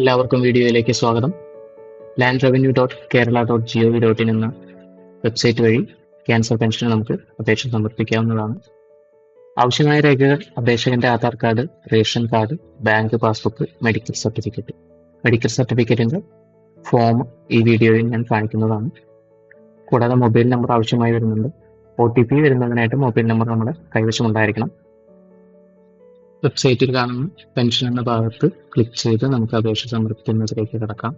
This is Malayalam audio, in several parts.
എല്ലാവർക്കും വീഡിയോയിലേക്ക് സ്വാഗതം. Land revenue dot Kerala dot G O V dot in എന്ന വെബ്സൈറ്റ് വഴി ക്യാൻസർ പെൻഷന് നമുക്ക് അപേക്ഷ സമർപ്പിക്കാവുന്നതാണ്. ആവശ്യമായ രേഖകൾ അപേക്ഷകന്റെ Aadhaar card ration card bank passbook medical certificate medical സർട്ടിഫിക്കറ്റിന്റെ form ഈ വീഡിയോയിൽ ഞാൻ കാണിക്കുന്നതാണ്. കൂടാതെ മൊബൈൽ നമ്പർ ആവശ്യമായി വരുന്നുണ്ട്. ഒ ടി പി വരുന്നതിനായിട്ട് മൊബൈൽ നമ്പർ നമ്മുടെ കൈവശം ഉണ്ടായിരിക്കണം വെബ്സൈറ്റിൽ കാണുന്ന പെൻഷൻ എന്ന ഭാഗത്ത് ക്ലിക്ക് ചെയ്ത് നമുക്ക് അപേക്ഷ സമർപ്പിക്കുന്നതിലേക്ക് കിടക്കാം.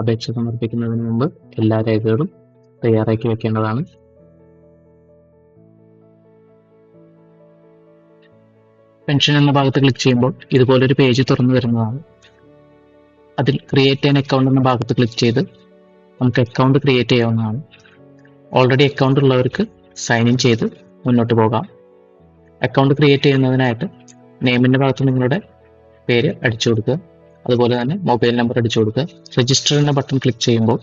അപേക്ഷ സമർപ്പിക്കുന്നതിന് മുമ്പ് എല്ലാ രേഖകളും തയ്യാറാക്കി വെക്കേണ്ടതാണ്. പെൻഷൻ എന്ന ഭാഗത്ത് ക്ലിക്ക് ചെയ്യുമ്പോൾ ഇതുപോലൊരു പേജ് തുറന്നു വരുന്നതാണ് അതിൽ ക്രിയേറ്റ് ആൻ അക്കൗണ്ട് എന്ന ഭാഗത്ത് ക്ലിക്ക് ചെയ്ത് നമുക്ക് അക്കൗണ്ട് ക്രിയേറ്റ് ചെയ്യാവുന്നതാണ്. ഓൾറെഡി അക്കൗണ്ട് ഉള്ളവർക്ക് സൈൻ ഇൻ ചെയ്ത് മുന്നോട്ട് പോകാം. അക്കൗണ്ട് ക്രിയേറ്റ് ചെയ്യുന്നതിനായിട്ട് നെയിമിന്റെ ഭാഗത്ത് നിങ്ങളുടെ പേര് അടിച്ചു കൊടുക്കുക. അതുപോലെ തന്നെ മൊബൈൽ നമ്പർ അടിച്ചു കൊടുക്കുക. രജിസ്റ്റർ എന്ന ബട്ടൺ ക്ലിക്ക് ചെയ്യുമ്പോൾ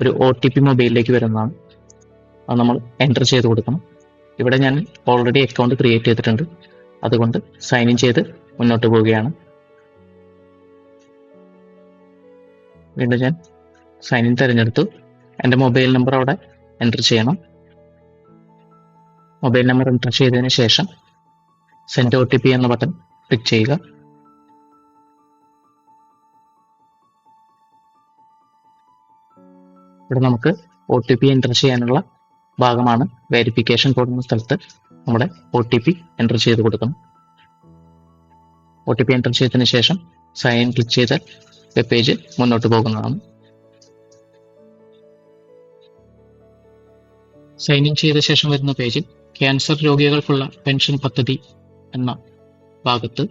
ഒരു ഒ ടി പി മൊബൈലിലേക്ക് വരുന്നതാണ്. അത് നമ്മൾ എന്റർ ചെയ്ത് കൊടുക്കണം. ഇവിടെ ഞാൻ ഓൾറെഡി അക്കൗണ്ട് ക്രിയേറ്റ് ചെയ്തിട്ടുണ്ട്. അതുകൊണ്ട് സൈൻ ഇൻ ചെയ്ത് മുന്നോട്ട് പോവുകയാണ്. വീണ്ടും ഞാൻ സൈൻ ഇൻ തിരഞ്ഞെടുത്തു. എന്റെ മൊബൈൽ നമ്പർ അവിടെ എന്റർ ചെയ്യണം. മൊബൈൽ നമ്പർ എന്റർ ചെയ്തതിന് ശേഷം സെൻഡ് ഒ ടി പി എന്ന ബട്ടൺ ക്ലിക്ക് ചെയ്യുക. ഇവിടെ നമുക്ക് ഒ ടി പി എന്റർ ചെയ്യാനുള്ള ഭാഗമാണ് വെരിഫിക്കേഷൻ കോഡ് എന്ന സ്ഥലത്ത് നമ്മുടെ ഒ ടി പി എന്റർ ചെയ്ത് കൊടുക്കണം. ഒ ടി പി എന്റർ ചെയ്തതിന് ശേഷം സൈൻ ക്ലിക്ക് ചെയ്ത് വെബ് പേജ് മുന്നോട്ട് പോകുന്നതാണ്. സൈൻ ഇൻ ചെയ്ത ശേഷം വരുന്ന പേജിൽ ക്യാൻസർ രോഗികൾക്കുള്ള പെൻഷൻ പദ്ധതി എന്ന ഭാഗത്ത്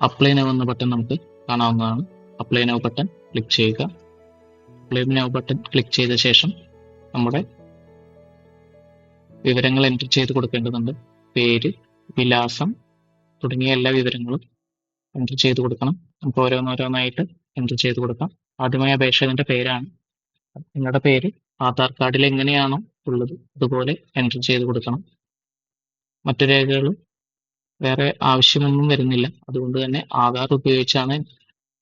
അപ്ലൈ നൗ എന്ന ബട്ടൺ നമുക്ക് കാണാവുന്നതാണ്. അപ്ലൈ നൗ ബട്ടൺ ക്ലിക്ക് ചെയ്യുക. അപ്ലൈ നൗ ബട്ടൺ ക്ലിക്ക് ചെയ്ത ശേഷം നമ്മുടെ വിവരങ്ങൾ എന്റർ ചെയ്ത് കൊടുക്കേണ്ടതുണ്ട്. പേര് വിലാസം തുടങ്ങിയ എല്ലാ വിവരങ്ങളും എന്റർ ചെയ്ത് കൊടുക്കണം. നമുക്ക് ഓരോന്നോരോന്നായിട്ട് എന്റർ ചെയ്ത് കൊടുക്കാം. ആദ്യമായി അപേക്ഷകന്റെ പേരാണ്. നിങ്ങളുടെ പേര് ആധാർ കാർഡിൽ എങ്ങനെയാണോ ഉള്ളത് അതുപോലെ എന്റർ ചെയ്ത് കൊടുക്കണം. മറ്റു രേഖകളും വേറെ ആവശ്യമൊന്നും വരുന്നില്ല. അതുകൊണ്ട് തന്നെ ആധാർ ഉപയോഗിച്ചാണ്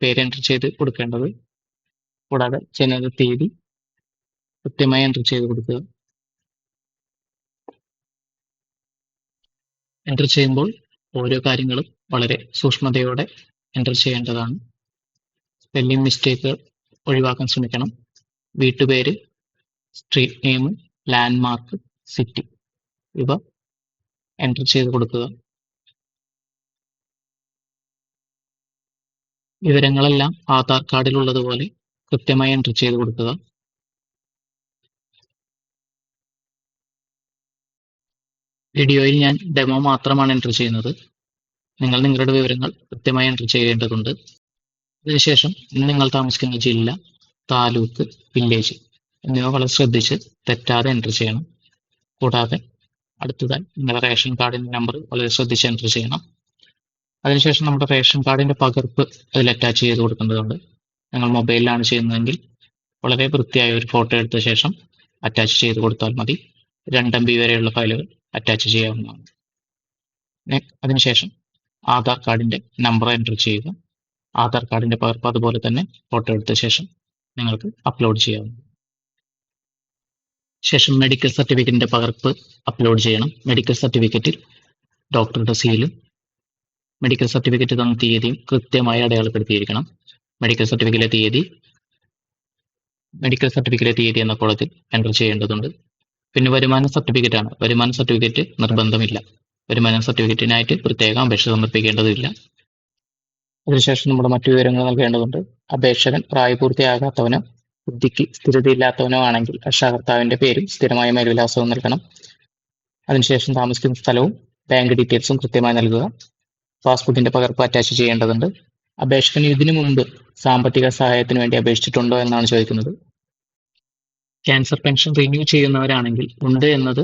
പേര് എന്റർ ചെയ്ത് കൊടുക്കേണ്ടത്. കൂടാതെ ജനന തീയതി കൃത്യമായി എന്റർ ചെയ്ത് കൊടുക്കുക. എന്റർ ചെയ്യുമ്പോൾ ഓരോ കാര്യങ്ങളും വളരെ സൂക്ഷ്മതയോടെ എന്റർ ചെയ്യേണ്ടതാണ്. സ്പെല്ലിംഗ് മിസ്റ്റേക്ക് ഒഴിവാക്കാൻ ശ്രമിക്കണം. വീട്ടുപേര് സ്ട്രീറ്റ് നെയിം ലാൻഡ്മാർക്ക് സിറ്റി ഇവ എന്റർ ചെയ്ത് കൊടുക്കുക. വിവരങ്ങളെല്ലാം ആധാർ കാർഡിലുള്ളതുപോലെ കൃത്യമായി എൻട്രി ചെയ്ത് കൊടുക്കുക. വീഡിയോയിൽ ഞാൻ ഡെമോ മാത്രമാണ് എൻട്രി ചെയ്യുന്നത്. നിങ്ങൾ നിങ്ങളുടെ വിവരങ്ങൾ കൃത്യമായി എൻട്രി ചെയ്യേണ്ടതുണ്ട്. അതിനുശേഷം നിങ്ങൾ താമസിക്കുന്ന ജില്ല താലൂക്ക് വില്ലേജ് എന്നിവ വളരെ ശ്രദ്ധിച്ച് തെറ്റാതെ എൻട്രി ചെയ്യണം. കൂടാതെ അടുത്തതായി നിങ്ങളുടെ റേഷൻ കാർഡിന്റെ നമ്പർ വളരെ ശ്രദ്ധിച്ച് എൻട്രി ചെയ്യണം. അതിനുശേഷം നമ്മുടെ റേഷൻ കാർഡിന്റെ പകർപ്പ് അതിൽ അറ്റാച്ച് ചെയ്ത് കൊടുക്കേണ്ടതുണ്ട് നിങ്ങൾ മൊബൈലിലാണ് ചെയ്യുന്നതെങ്കിൽ വളരെ വൃത്തിയായ ഒരു ഫോട്ടോ എടുത്ത ശേഷം അറ്റാച്ച് ചെയ്ത് കൊടുത്താൽ മതി. രണ്ട് എം ബി വരെയുള്ള ഫയലുകൾ അറ്റാച്ച് ചെയ്യാവുന്നതാണ്. അതിനുശേഷം ആധാർ കാർഡിന്റെ നമ്പർ എന്റർ ചെയ്യുക. ആധാർ കാർഡിന്റെ പകർപ്പ് അതുപോലെ തന്നെ ഫോട്ടോ എടുത്ത ശേഷം നിങ്ങൾക്ക് അപ്ലോഡ് ചെയ്യാവുന്നതാണ്. ശേഷം മെഡിക്കൽ സർട്ടിഫിക്കറ്റിന്റെ പകർപ്പ് അപ്ലോഡ് ചെയ്യണം. മെഡിക്കൽ സർട്ടിഫിക്കറ്റിൽ ഡോക്ടറുടെ സീൽ മെഡിക്കൽ സർട്ടിഫിക്കറ്റ് തന്ന തീയതിയും കൃത്യമായി അടയാളപ്പെടുത്തിയിരിക്കണം. മെഡിക്കൽ സർട്ടിഫിക്കറ്റിലെ തീയതി മെഡിക്കൽ സർട്ടിഫിക്കറ്റിലെ തീയതി എന്ന കോളത്തിൽ എന്റർ ചെയ്യേണ്ടതുണ്ട്. പിന്നെ വരുമാന സർട്ടിഫിക്കറ്റ് ആണ്. വരുമാന സർട്ടിഫിക്കറ്റ് നിർബന്ധമില്ല. വരുമാന സർട്ടിഫിക്കറ്റിനായിട്ട് പ്രത്യേകം അപേക്ഷ സമർപ്പിക്കേണ്ടതില്ല. അതിനുശേഷം നമ്മുടെ മറ്റു വിവരങ്ങൾ നൽകേണ്ടതുണ്ട്. അപേക്ഷകൻ പ്രായപൂർത്തിയാകാത്തവനോ ബുദ്ധിക്ക് സ്ഥിരതയില്ലാത്തവനോ ആണെങ്കിൽ രക്ഷാകർത്താവിന്റെ പേരും സ്ഥിരമായ മേൽവിലാസവും നൽകണം. അതിനുശേഷം താമസിക്കുന്ന സ്ഥലവും ബാങ്ക് ഡീറ്റെയിൽസും കൃത്യമായി നൽകുക. പാസ്ബുക്കിന്റെ പകർപ്പ് അറ്റാച്ച് ചെയ്യേണ്ടതുണ്ട്. അപേക്ഷകൻ ഇതിനു മുമ്പ് സാമ്പത്തിക സഹായത്തിന് വേണ്ടി അപേക്ഷിച്ചിട്ടുണ്ടോ എന്നാണ് ചോദിക്കുന്നത്. ക്യാൻസർ പെൻഷൻ റിന്യൂ ചെയ്യുന്നവരാണെങ്കിൽ ഉണ്ട് എന്നത്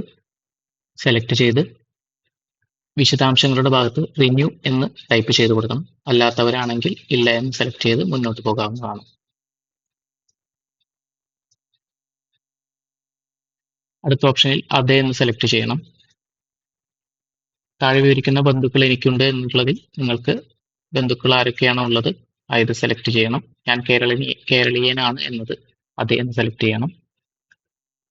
സെലക്ട് ചെയ്ത് വിശദാംശങ്ങളുടെ ഭാഗത്ത് റിന്യൂ എന്ന് ടൈപ്പ് ചെയ്ത് കൊടുക്കണം. അല്ലാത്തവരാണെങ്കിൽ ഇല്ല എന്ന് സെലക്ട് ചെയ്ത് മുന്നോട്ട് പോകാവുന്നതാണ്. അടുത്ത ഓപ്ഷനിൽ അതേ എന്ന് സെലക്ട് ചെയ്യണം. താഴെ വിവരിക്കുന്ന ബന്ധുക്കൾ എനിക്കുണ്ട് എന്നുള്ളതിൽ നിങ്ങൾക്ക് ബന്ധുക്കൾ ആരൊക്കെയാണോ ഉള്ളത് അത് സെലക്ട് ചെയ്യണം. ഞാൻ കേരളീ കേരളീയനാണ് എന്നത് അത് എന്ന് സെലക്ട് ചെയ്യണം.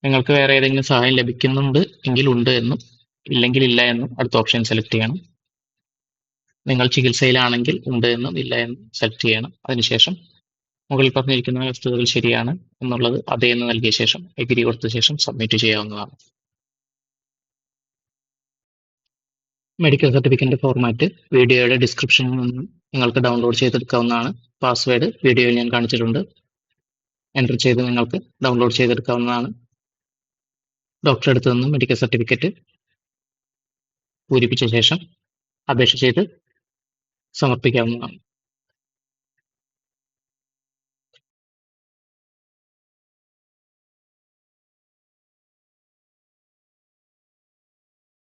നിങ്ങൾക്ക് വേറെ ഏതെങ്കിലും സഹായം ലഭിക്കുന്നുണ്ട് എങ്കിൽ ഉണ്ട് എന്നും ഇല്ലെങ്കിൽ ഇല്ല എന്നും അടുത്ത ഓപ്ഷൻ സെലക്ട് ചെയ്യണം. നിങ്ങൾ ചികിത്സയിലാണെങ്കിൽ ഉണ്ട് എന്നും ഇല്ല എന്നും സെലക്ട് ചെയ്യണം. അതിനുശേഷം മുകളിൽ പറഞ്ഞിരിക്കുന്ന വസ്തുതകൾ ശരിയാണ് എന്നുള്ളത് അതേ എന്ന് നൽകിയ ശേഷം എഗ്രി കൊടുത്ത ശേഷം സബ്മിറ്റ് ചെയ്യാവുന്നതാണ്. മെഡിക്കൽ സർട്ടിഫിക്കറ്റിന്റെ ഫോർമാറ്റ് വീഡിയോയുടെ ഡിസ്ക്രിപ്ഷനിൽ നിന്നും നിങ്ങൾക്ക് ഡൗൺലോഡ് ചെയ്തെടുക്കാവുന്നതാണ്. പാസ്വേഡ് വീഡിയോയിൽ ഞാൻ കാണിച്ചിട്ടുണ്ട്. എന്റർ ചെയ്ത് നിങ്ങൾക്ക് ഡൗൺലോഡ് ചെയ്തെടുക്കാവുന്നതാണ്. ഡോക്ടറെ അടുത്ത് നിന്നും മെഡിക്കൽ സർട്ടിഫിക്കറ്റ് പൂരിപ്പിച്ച ശേഷം അപേക്ഷ ചെയ്ത് സമർപ്പിക്കാവുന്നതാണ്.